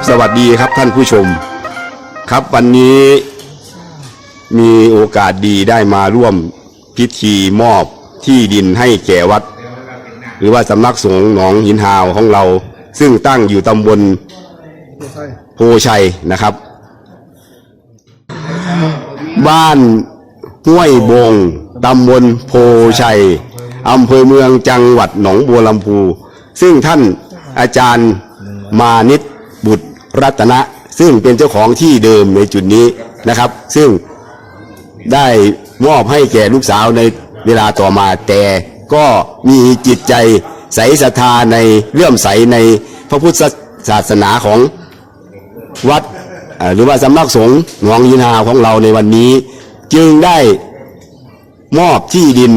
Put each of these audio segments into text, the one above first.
ับสวัสดีครับท่านผู้ชม ครับวันนี้มีโอกาสดีได้มาร่วมพิธีมอบที่ดินให้แก่วัด หรือว่าสำนักสงฆ์หนองหินหาวของเรา ซึ่งตั้งอยู่ตำบลโพชัยนะครับ บ้านห้วยบงตำบลโพชัยอำเภอเมืองจังหวัดหนองบัวลำพู ซึ่งท่านอาจารย์มานิต รรัตนะ ซึ่งเป็นเจ้าของที่เดิมในจุดนี้นะครับ ซึ่งได้มอบให้แก่ลูกสาวในเวลาต่อมาแต่ก็มีจิตใจใสศรัทธาในเลื่อมใสในพระพุทธศาสนาของวัดเอ่อหรือว่าสำนักสงฆ์หนองยินหาของเราในวันนี้ จึงได้มอบที่ดิน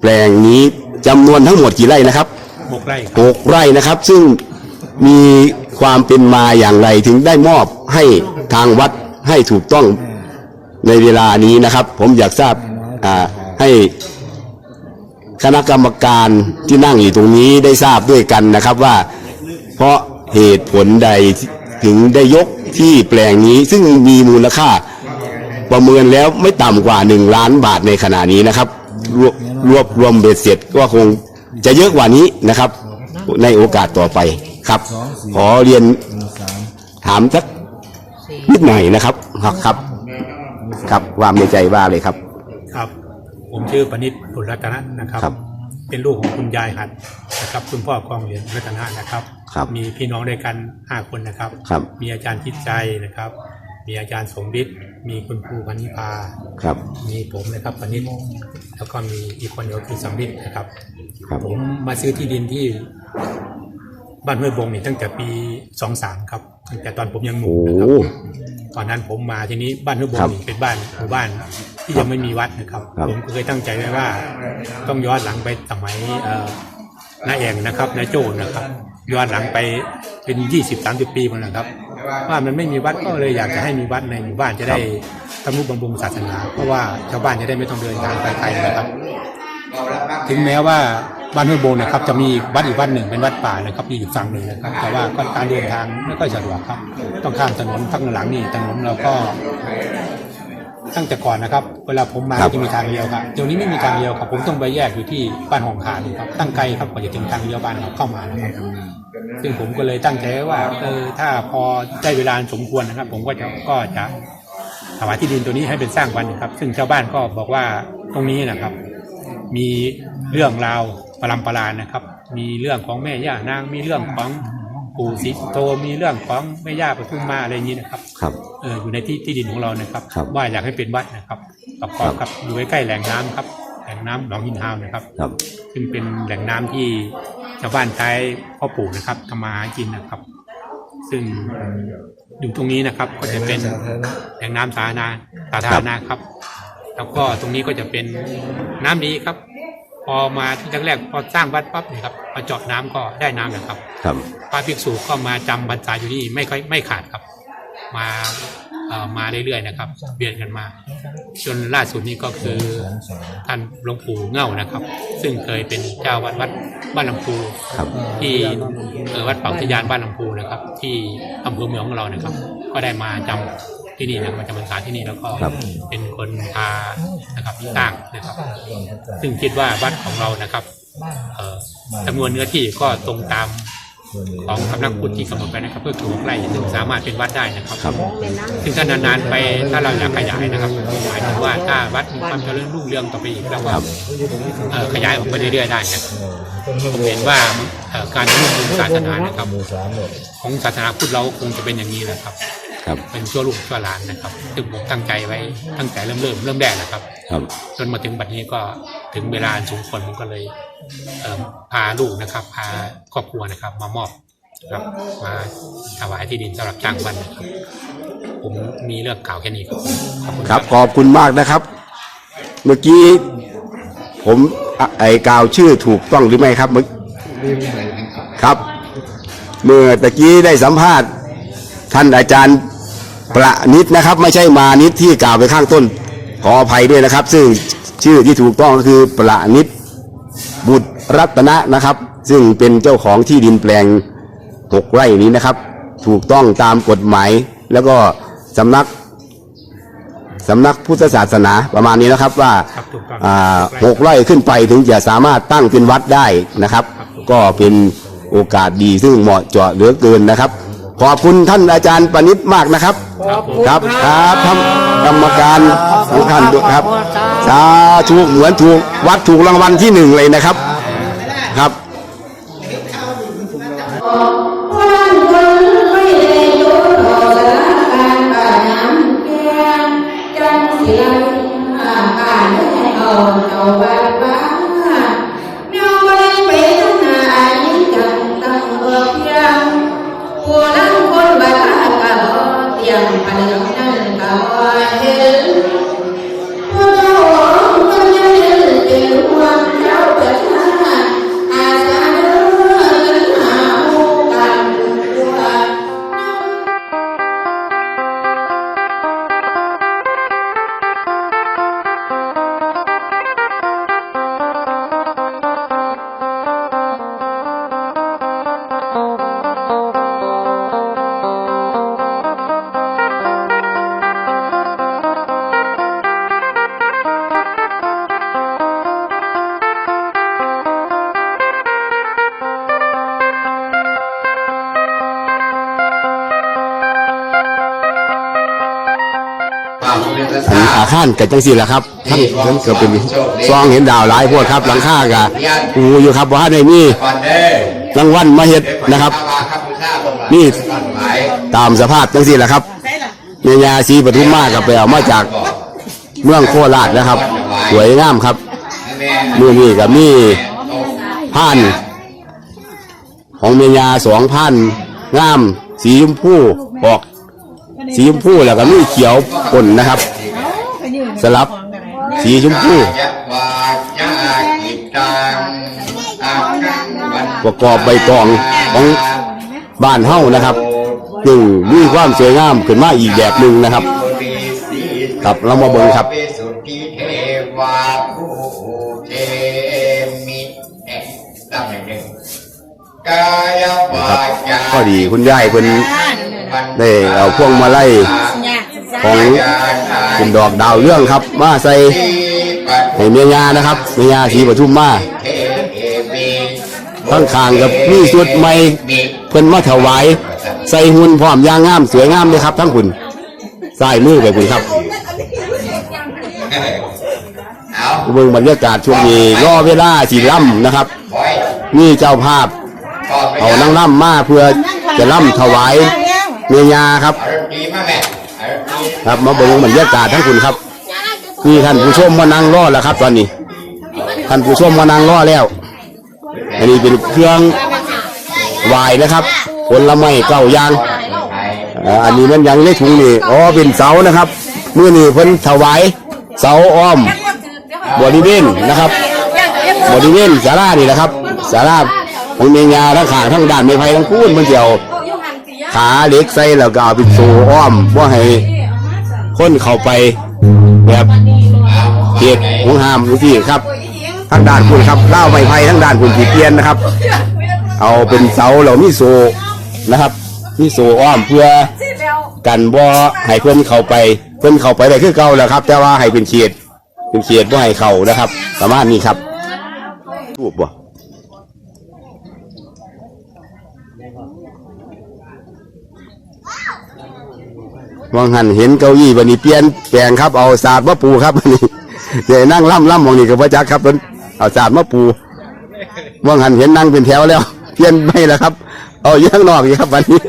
แปลงนี้จำนวนทั้งหมดกี่ไร่นะครับหกไร่ครับหกไร่นะครับ ซึ่งมี ความเป็นมาอย่างไรถึงได้มอบให้ทางวัดให้ถูกต้องในเวลานี้นะครับ ผมอยากทราบให้คณะกรรมการที่นั่งอยู่ตรงนี้ได้ทราบด้วยกันนะครับว่า เพราะเหตุผลใดถึงได้ยกที่แปลงนี้ซึ่งมีมูลค่าประเมินแล้วไม่ต่ำกว่า1ล้านบาทในขณะนี้นะครับ รวบรวบรวมเบ็ดเสร็จก็คงจะเยอะกว่านี้นะครับ ในโอกาสต่อไปครับ ขอเรียนถามสักนิดหน่อยนะครับครับ ครับครับความในใจว่าเลยครับ ครับ ผมชื่อปณิตบุตรรัตนะนะครับครับ เป็นลูกของคุณยายหัดนะครับ คุณพ่อกองเหรียญรัตนะนะครับครับมีพี่น้องด้วยกันห้าคนนะครับครับมีอาจารย์ทิศใจนะครับ มีอาจารย์สมฤทธิ์มีคุณครูพันิพาครับ มีผมนะครับปณิตแล้วก็มีอีกคนเดียวคือสำฤทธิ์นะครับครับ ผมมาซื้อที่ดินที่ บ้านห้วยบงนี่ตั้งแต่ปีสองสามครับตั้งแต่ตอนผมยังหโอ้นุ่มนะครับตอนนั้นผมมาทีนี้บ้านห้วยบงครับนี่เป็นบ้านหมู่บ้านที่ยังไม่มีวัดนะครับครับผมก็เคยตั้งใจไว้ว่า ต้องย้อนหลังไปสมัยเอ่อน้าแองนะครับน้าโจนะครับย้อนหลังไปเป็นยี่สิบสามสิบปีมาแล้วครับว่ามันไม่มีวัดก็เลยอยากจะให้มีวัดในหมู่บ้านจะได้ทำนุบำรุงศาสนา เพราะว่าชาวบ้านจะได้ไม่ต้องเดินทางไปไกลนะครับ ถึงแม้ว่า บ้านห้วยโบงนะครับจะมีวัดอีกวัดหนึ่งเป็นวัดป่านะครับอยู่อีกฝั่งหนึ่งนะครับ แต่ว่าก็การเดินทางไม่ค่อยสะดวกครับ ต้องข้ามถนนทั้งหลังนี่ถนนเราก็ตั้งแต่ก่อนนะครับ เวลาผมมาครับจะมีทางเดียวครับเดี๋ยวนี้ไม่มีทางเดียวครับ ผมต้องไปแยกอยู่ที่บ้านหองขานครับตั้งไกลครับกว่าจะถึงทางเดียวบ้านเราเข้ามานะครับซึ่งผมก็เลยตั้งใจไว้ว่าเออถ้าพอได้เวลาสมควรนะครับ ผมก็จะก็จะถวายที่ดินตัวนี้ให้เป็นสร้างวันนะครับ ซึ่งชาวบ้านก็บอกว่าตรงนี้นะครับ มีเรื่องราว ประลำประลานนะครับ มีเรื่องของแม่ย่านางมีเรื่องของปู่ศรีสุโธมีเรื่องของแม่ย่าปทุมมาอะไรอย่างนี้นะครับครับเอออยู่ในที่ที่ดินของเรานะครับครับว่าอยากให้เป็นวัดนะครับประกอบกับอยู่ใกล้ๆแหล่งน้ำครับ แหล่งน้ำหนองหินฮาวนะครับครับ ซึ่งเป็นแหล่งน้ำที่ชาวบ้านใช้เพ่อปลูกนะครับทำมาหากินนะครับ ซึ่งอยู่ตรงนี้นะครับ ก็จะเป็นแหล่งน้ำสาธารณะสาธารณะครับ แล้วก็ตรงนี้ก็จะเป็นน้ำดีครับ พอมาที่ครั้งแรกพอสร้างวัดปั๊บเนี่ยครับพอเจาะน้ำก็ได้น้ำนะครับครับพระภิกษุก็มาจำบรรษาอยู่ที่นี่ไม่ค่อยไม่ขาดครับ มาเอ่อมาเรื่อยๆนะครับเบียนกันมา จนล่าสุดนี้ก็คือท่านหลวงปู่เง่านะครับ ซึ่งเคยเป็นเจ้าวัดวัดบ้านลำพูครับที่เอ่อวัดเป่าทะยานบ้านลำพูนะครับ ที่อำเภอเมืองของเรานะครับ ก็ได้มาจำ ที่นี่นะมาจำพรรษาที่นี่แล้วก็ครับเป็นคนพานะครับสร้างนะครับ ซึ่งคิดว่าวัดของเรานะครับเอ่อจำนวนเนื้อที่ก็ตรงตามของสำนักพุทธที่กำหนดไปนะครับ เพื่อถูกไร่ซึ่งสามารถเป็นวัดได้นะครับครับซึ่งถ้านานๆไปถ้าเราอยากขยายนะครับหมายถึงว่าถ้าวัดมีความเจริญรุ่งเรืองต่อไปอีกเราก็ครับเอ่อขยายออกไปเรื่อยๆได้นะครับผมเห็นว่าเอ่อการรุ่งเรืองศาสนานะครับ ของศาสนาพุทธเราคงจะเป็นอย่างนี้แหละครับ ครับเป็นชั่วลูกชั่วหลานนะครับซึ่งผมตั้งใจไว้ตั้งแต่เริ่มเริ่มเริ่มแรกนะครับ ครับ จนมาถึงบัดนี้ก็ถึงเวลาอันสมควรผมก็เลยเอ่อพาลูกนะครับ พาครอบครัวนะครับ มามอบครับ มาถวายที่ดินสำหรับจ้างวันนะครับ ผมมีเรื่องกล่าวแค่นี้ครับขอบคุณ ครับขอบคุณมากนะครับ เมื่อกี้ผมอะไอ้กล่าวชื่อถูกต้องหรือไม่ครับเมื่อครับ เมื่อตะกี้ได้สัมภาษณ์ ท่านอาจารย์ ประนิตนะครับ ไม่ใช่มานิตที่กล่าวไปข้างต้น ขออภัยด้วยนะครับ ซึ่งชื่อที่ถูกต้องก็คือประนิตบุตรรัตนะนะครับ ซึ่งเป็นเจ้าของที่ดินแปลงหกไร่นี้นะครับ ถูกต้องตามกฎหมาย แล้วก็สำนักสำนักพุทธศาสนาประมาณนี้นะครับว่าครับถูกต้องอ่าหกไร่ขึ้นไปถึงจะสามารถตั้งเป็นวัดได้นะครับ ก็เป็นโอกาสดีซึ่งเหมาะเจาะเหลือเกินนะครับ ขอบคุณท่านอาจารย์ปณิตมากนะครับ ครับครับทำกรรมการทุกท่านด้วยครับสาธุเหมือนถูกวัดถูกรางวัลที่หนึ่งเลยนะครับครับวันคนไม่ได้ดูรอสถานการณ์ป่าน้ำเพียงจังสิไลอาการให้เอาเอาบ้าาอาคารกับจังสี่แหละครับท่านท่านก็เป็นซองเห็นดาวหลายพวกครับหลังคากะอูอยู่ครับว่าในนี่ก่อนเด้อรางวัลมาเฮ็ดนะครับครับผู้ทราบลงมานี่ก่อนหมายตามสภาพจังสี่แหละครับเมียาสีปทุมมากับไปเอามาจากเมืองโคราชนะครับ สวยงามครับแม่มือนี่กับมีผ่าน ของเมียาสองพันงาม สีชมพูออกสีชมพูแล้วก็มีเขียวปนนะครับ สลับ สีชมพูประกอบใบตองของบ้านเฮ้านะครับจึงมีความสวยงามขึ้นมาอีกแบบหนึ่งนะครับครับเรามาเบิ่งครับเวสุทธิเทวาผู้เทมิเอ๊ะตั้งหนึ่งกายวาจาก็ดีคุณยายคุณได้เอาพวงมาไลัย ของคุณดอกดาวเรื่องครับมาใส่ให้เมียานะครับเมียาสีปทุมมาข้างคางกับมีสุดใหม่เพิ่นมาถวาย ใส่หุ่นพร้อมยางงามสวยงามเลยครับ ทั้งคุณใส่มือไปคุณครับเอาเบิ่งบรรยากาศช่วงนี้รอเวลาสีล่ำนะครับ นี่เจ้าภาพเอานั่งล่ำมาเพื่อจะล่ำถวายเมียาครับ อารมณ์ดีมากแม่อารมณ์ดีครับมาเบิ่งบรรยากาศทั้งคุณครับนี่ท่านผู้ชมมานั่งรอแล้วครับ ตอนนี้ท่านผู้ชมมานั่งรอแล้ว อันนี้เป็นเครื่องวายนะครับผลไม้เก้าอย่างอันนี้มันยังเล็กถุงนี่อ๋อเป็นเสานะครับเมื่อนี้เพิ่นถวายเสาอ้อมบริเวณนะครับบริเวณศาลานี่นะครับศาลาของเมียาทั้งขางทั้งด้านไม้ไผ่ทั้งคูนมันเดียว ขาเหล็กใส่แล้วก็เอาเป็นโซ่อ้อมว่าให้คนเข้าไปแบบเขตของห้ามนี่สิครับทางด้านคุณครับเล่าไม้ไผ่ทั้งด้านคุณผีเกียนนะครับ เอาเป็นเสาเหล่ามีโซ่นะครับมีโซ่อ้อมเพื่อกันบ่าให้เพื่อนเข้าไป เพื่อนเข้าไปได้คือเก่าแล้วครับ แต่ว่าให้เป็นเขตเป็นเขตบ่ให้เข้านะครับ ประมาณนี้ครับรูปบ่ มองหันเห็นเก้าอี้วันนี้เปลี่ยนแปลงครับเอาศาสตร์มาปูครับวันนี้เดี๋ยวนั่งล่ำล่ำมองนี่กับพระจักครับเพิ่นเอาศาสตร์มาปูมองหันเห็นนั่งเป็นแถวแล้ว เปลี่ยนไม่แล้วครับ เอาอยู่ข้างนอกอีกครับวันนี้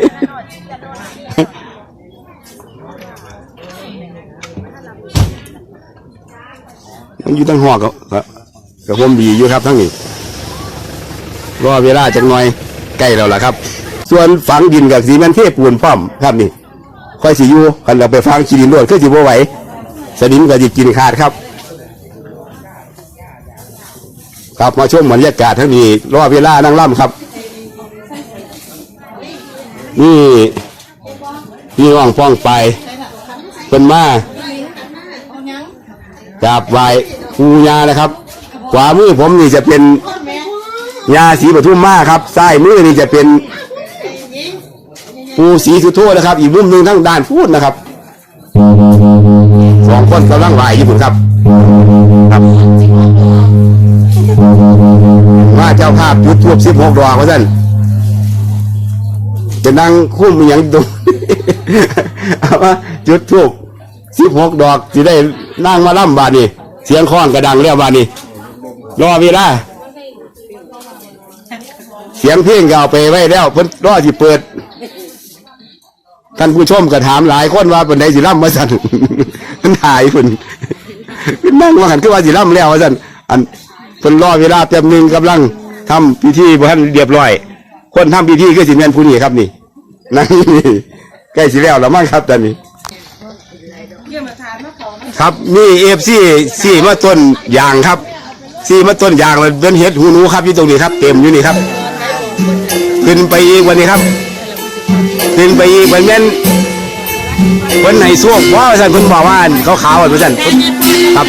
มันอยู่ตั้งหอกกับกับผมดีอยู่ครับทั้งนี้รอเวลาจักหน่อยใกล้แล้วล่ะครับ ส่วนฝังดินกับสีมันเทปูนพร้อมครับนี่ ค่อยสิอยู่คันเราไปฟังขีดินรวดคือสิบ่ไหวสนิมก็สิกินขาดครับ ครับมาชมบรรยากาศทั้งนี้รอเวลานั่งล่ำครับ นี่พี่น้องป้องไปเป็นมากราบไหว้ครูยานะครับขวามือผมนี่จะเป็นยาสีปทุมมาครับซ้ายมือนี่จะเป็น ปูสีสุโธนะครับ อีกมุมหนึ่งทั้งด้านพูดนะครับสองคนกำลังไหวอยู่พุ่นครับ ครับ ว่าเจ้าภาพจุดทูบสิบหกดอกว่าท่านจะนั่งคุ้มอย่างตรงเอาว่าจุดทูบสิบหกดอกสิได้นั่งมาล่ำบานี่เสียงค้อนกระดังเรียบานี่รอเวลาเสียงเพลงก็เอาไปไว้แล้วเพิ่นรอที่เปิด ท่านผู้ชมก็ถามหลายคนว่าเป็นไดสิล่ำมาสั่นมันถ่ายคุณนั่งว่าหันขึ้นว่าสิล่ำแล้วว่าสั่นอันเพิ่นรอเวลาแป๊บหนึงกำลังทำพิธีบ่ทันเรียบร้อย คนทำพิธีก็สิแม่นผู้นี้ครับนี่นั่งนี่ใกล้สิแล้วแล้วมั้งครับตอนนี้ ครับนี่เอฟซีสี่มาต้นยางครับสี่มาต้นยางเลยเป็นเห็ดหูหนูครับอยู่ตรงนี้ครับ เต็มอยู่นี่ครับ ขึ้นไปอีกวันนี้ครับ ขึ้นไปอีกวันแม่นวันไหนส้วมว่าสันคุณบอกว่าเขาขาวอะสันเพิ่นครับ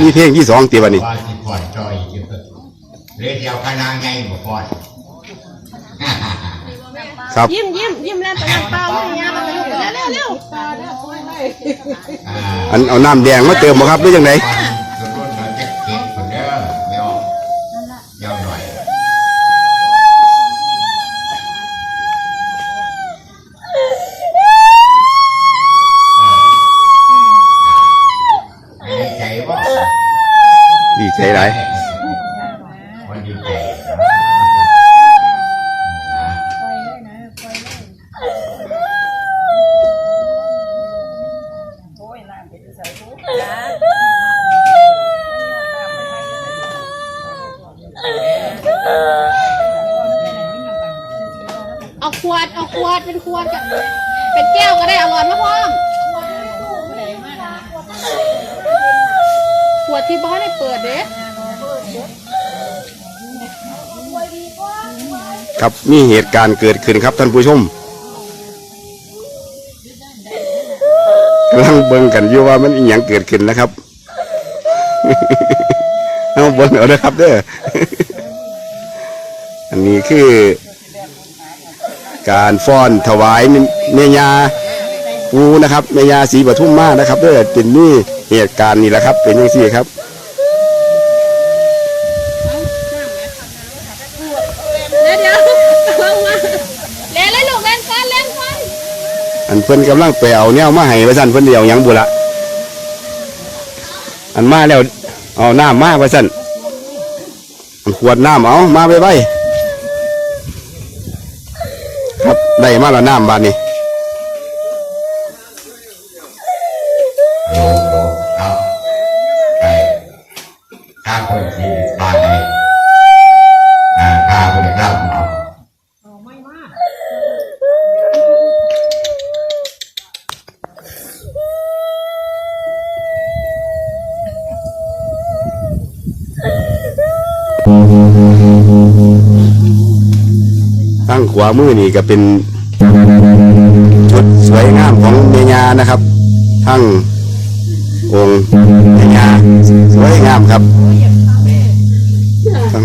นี่เพลงที่สองตีวันนี้ว่าสิปล่อยจอยอยู่เรียกเดียวคณะไงบ่ปล่อยครับยิ้มยิ้มยิ้มแล้วแต่น้ำเปล่าไม่ยากเร็วเร็วเร็วอ่าอันเอาน้ำแดงมาเติมบ่ครับหรือยังไงรุ่นรุ่น ดีใจหลายมันดีใจนเอาขวด เอาขวด เป็นขวดกับเป็นแก้วก็ได้อาหลอดมาพร้อมขวดที่บ้านได้เปิดเด้ ครับมีเหตุการณ์เกิดขึ้นครับท่านผู้ชมกำลังเบิ่งกันอยู่ว่ามันอีหยังเกิดขึ้นนะครับเอาเบิ่งเอาเด้อครับเด้ออันนี้คือ การฟ้อนถวายเมยาปูนะครับเมยาสีปทุมมานะครับเด้อเป็นนี่เหตุการณ์นี่แหละครับ เป็นยังสี่ครับ เดี๋ยวเดี๋ยวเอามาเล่นเลยลูกเล่นฟันเล่นฟัน อั นเพิ่นกำลังไปเอาแนวมาให้ว่าสั่นเพิ่นเดียวยังบุละอันมาแล้วเอาน้ำมาว่าสั่นอันขวดน้ำเอามาไปไปครับได้มาแล้วน้ำบานนี้โยโยเอาไปข้าคนที่ามือนี่ก็เป็นชุดสวยงามของเมียานะครับ ทั้งองค์เมียาสวยงามครับทั้ง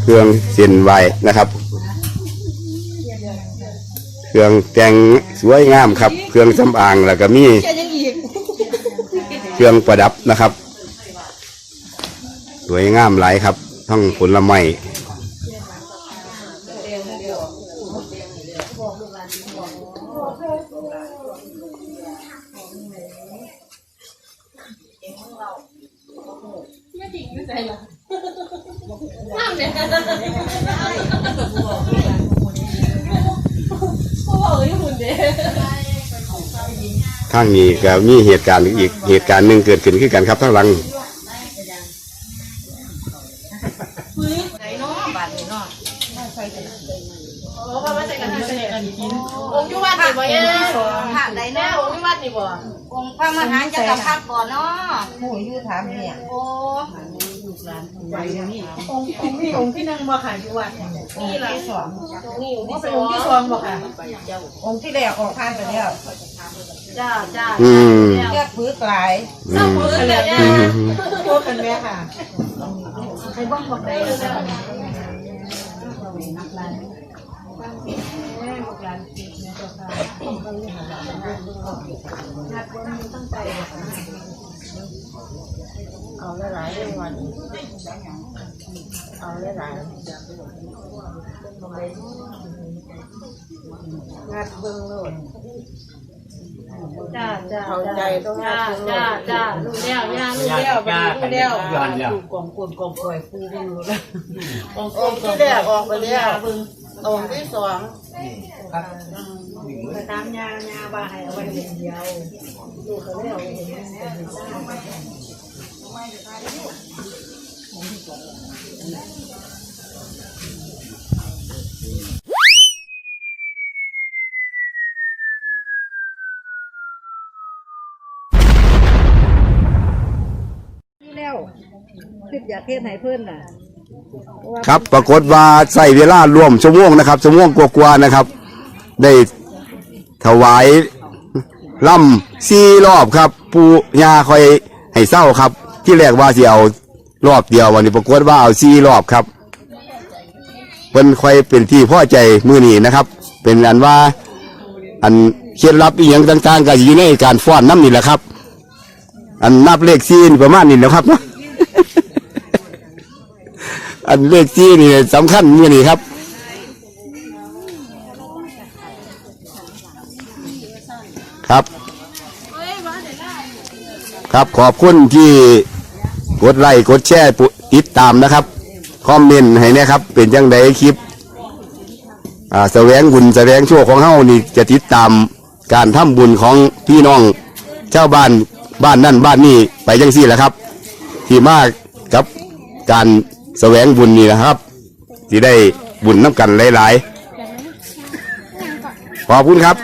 เครื่องเส้นไหวนะครับ เครื่องแต่งสวยงามครับ เครื่องสำอางแล้วก็มีเครื่องประดับนะครับ สวยงามหลายครับ ทั้งผลไม้ ทางนี้ก็มีเหตุการณ์อีกเหตุการณ์หนึ่งเกิดขึ้นขึ้นกันครับทั้งหลังองค์ยุวัดนี่บ่เอ้ยถามได้แม่แน่องค์ยุวัดนี่บ่องค์พระมหาจักรพรรดิก่เนาะหมูอยู่ถามเนี่ยโอ้องค์องค์ที่องค์ที่นึ่งบ่ค่ะยู่วัดเนี่ยองค์ที่สององค์ที่สองงค์ที่สองบ่ค่ะองค์ที่แรกออกผ่านไปแล้ว จ้าจ้าอืมเรียกพื้นหลายอืมมือเลยเนี่ยอืมโทษกันแม่ค่ะใครบ้างบอกได้เอาหลายๆเรื่องวันเอาหลายๆงัดเบิ่งโลด จ้าจ้าเข้าใจต้องจ้างัดเบิ่งโลจ้าดจ้าลูกแล้วย่าลูกเลี้แล้ยววไปเลี้ยวถูกกองกลกองปล่อยฟูเบิ่งโลดองค์ที่แรกออกไปแล้วองค์ที่สองไปตามยายาบ้าให้เอาไว้เดียวลูกเขาเลี้ยวเห็นเป็นซ่ อยากเฮ็ดให้เพิ่นน่ะครับปรากฏว่าใส่เวลาร่วมชั่วโมงนะครับชั่วโมงกว่าๆนะครับ ได้ถวายล่ำสี่รอบครับ ปูยาคอยให้เศร้าครับ ที่แรกว่าเสิเอารอบเดียววันนี้ปรากฏว่าเอาสี่รอบครับเพิ่นคอยเป็นที่พ่อใจมือนี้นะครับ เป็นอันว่าอันเคล็ดลับอีหยังต่างๆก็อยู่ในการฟ้อนน้ำนี่แหละครับ อันนับเลขซีนประมาณนี้แหล้วครับ อันเลขที่นี่สำคัญมือนี่ครับครับ ครับขอบคุณที่กดไลค์กดแชร์ปุติดตามนะครับคอมเมนต์ให้นะครับ เป็นยังไงคลิปอ่าแสวงบุญแสวงโชคของเฮานี่จะติดตามการทำบุญของพี่น้องเจ้าวบ้านบ้านนั่นบ้านนี่ไปจังซี่แหละครับ ที่มากกับการ แสวงบุญนี่นะครับที่ได้บุญน้ำกันหลายๆ ขอบคุณครับ